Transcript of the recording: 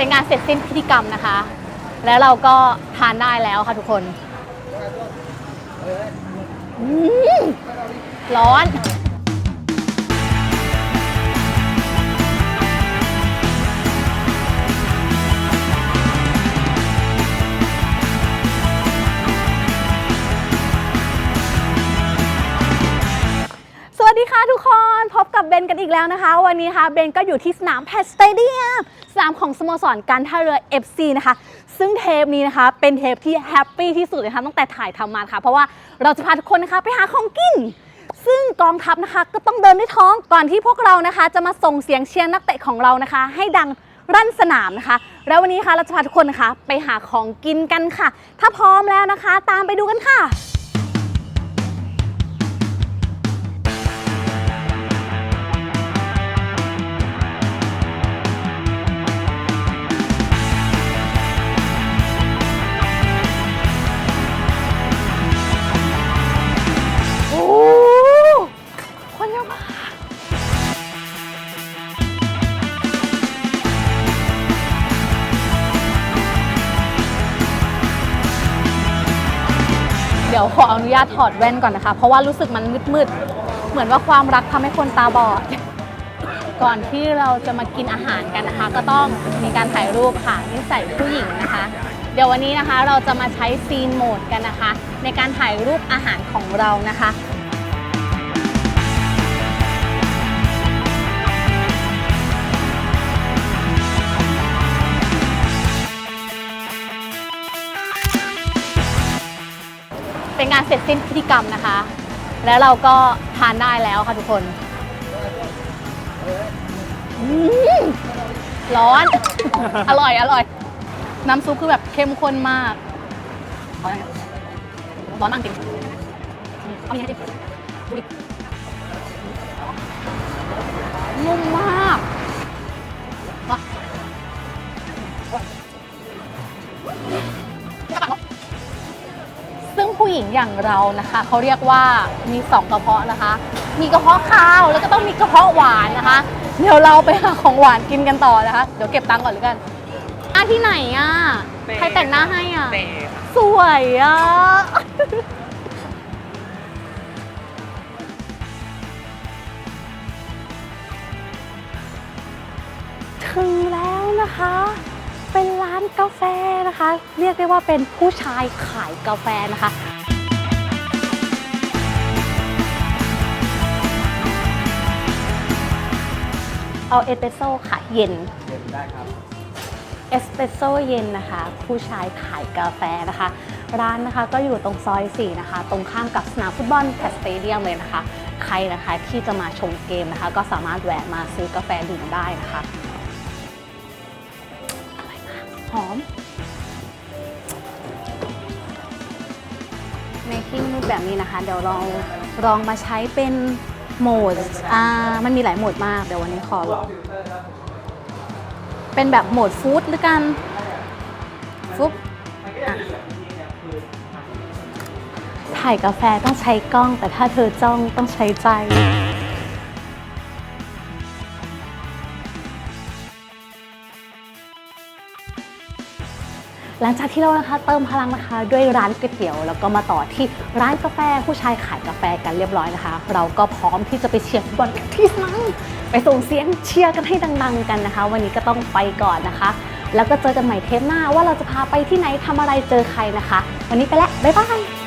เป็นงานเสร็จสิ้นพิธีกรรมนะคะ แล้วเราก็ทานได้แล้วค่ะทุกคน อืมร้อน ค่ะทุกคนพบกับเบนกันอีกแล้วนะคะ วันนี้ค่ะเบนก็อยู่ที่สนามแพทสเตเดียมสนามของสโมสรการท่าเรือ FC นะคะ ซึ่งเทปนี้นะคะ เป็นเทปที่แฮปปี้ที่สุดนะคะตั้งแต่ถ่ายทำมาค่ะ เพราะว่าเราจะพาทุกคนนะคะไปหาของกิน ซึ่งกองทัพนะคะก็ต้องเดินด้วยท้องก่อนที่พวกเรานะคะ จะมาส่งเสียงเชียร์นักเตะของเรานะคะ ให้ดังรั่นสนามนะคะ แล้ววันนี้ค่ะเราจะพาทุกคนนะคะ ไปหาของกินกันค่ะ ถ้าพร้อมแล้วนะคะ ตามไปดูกันค่ะ ดี๋ยวขออนุญาตถอดแว่นก่อนนะคะ เพราะว่ารู้สึกมันมืดๆ เหมือนว่าความรักทำให้คนตาบอด ก่อนที่เราจะมากินอาหารกันนะคะ ก็ต้องมีการถ่ายรูปค่ะนี่ใส่ผู้หญิงนะคะ เดี๋ยววันนี้นะคะเราจะมาใช้ซีนโหมดกันนะคะ ในการถ่ายรูปอาหารของเรานะคะ งานเสร็จสิ้นพิธีกรรมนะคะ แล้วเราก็ทานได้แล้วค่ะทุกคนร้อน อร่อย อร่อย น้ำซุปคือแบบเข้มข้นมาก ร้อนมากจริงเอาอย่างนี้ดิดูดินุ่มมาก ผู้หญิงอย่างเรานะคะ เขาเรียกว่ามีสองกระเพาะนะคะ มีกระเพาะข้าวแล้วก็ต้องมีกระเพาะหวานนะคะ เดี๋ยวเราไปหาของหวานกินกันต่อนะคะ เดี๋ยวเก็บตังค์ก่อนหรือกันอะที่ไหนอะ ใครแต่งหน้าให้อะเตะสวยอะถึงแล้วนะคะ เป็นร้านกาแฟนะคะ เรียกได้ว่าเป็นผู้ชายขายกาแฟนะคะเอาเอสเปรสโซ่ค่ะเย็นได้ครับเอสเปรสโซ่เย็นนะคะ ผู้ชายขายกาแฟนะคะ ร้านนะคะก็อยู่ตรงซอย 4 นะคะ ตรงข้ามกับสนามฟุตบอลแพสเตเดียมเลยนะคะ ใครนะคะที่จะมาชมเกมนะคะ ก็สามารถแวะมาซื้อกาแฟดื่มได้นะคะอร่อยมาก หอม making รูปแบบนี้นะคะ เดี๋ยวลองลองมาใช้เป็นโหมดอ่ามันมีหลายโหมดมาก เดี๋ยววันนี้ขอลองเป็นแบบโหมดฟู้ดหรือกันฟุ๊บถ่ายกาแฟต้องใช้กล้อง แต่ถ้าเธอจ้องต้องใช้ใจ หลังจากที่เรานะคะเติมพลังนะคะด้วยร้านก๋วยเตี๋ยว แล้วก็มาต่อที่ร้านกาแฟผู้ชายขายกาแฟกันเรียบร้อยนะคะ เราก็พร้อมที่จะไปเชียร์ฟุตบอลกันที่สนามไปส่งเสียงเชียร์กันให้ดัง ๆ กันนะคะ วันนี้ก็ต้องไปก่อนนะคะ แล้วก็เจอกันใหม่เทปหน้าว่าเราจะพาไปที่ไหนทำอะไรเจอใครนะคะ วันนี้ไปแล้วบ๊ายบาย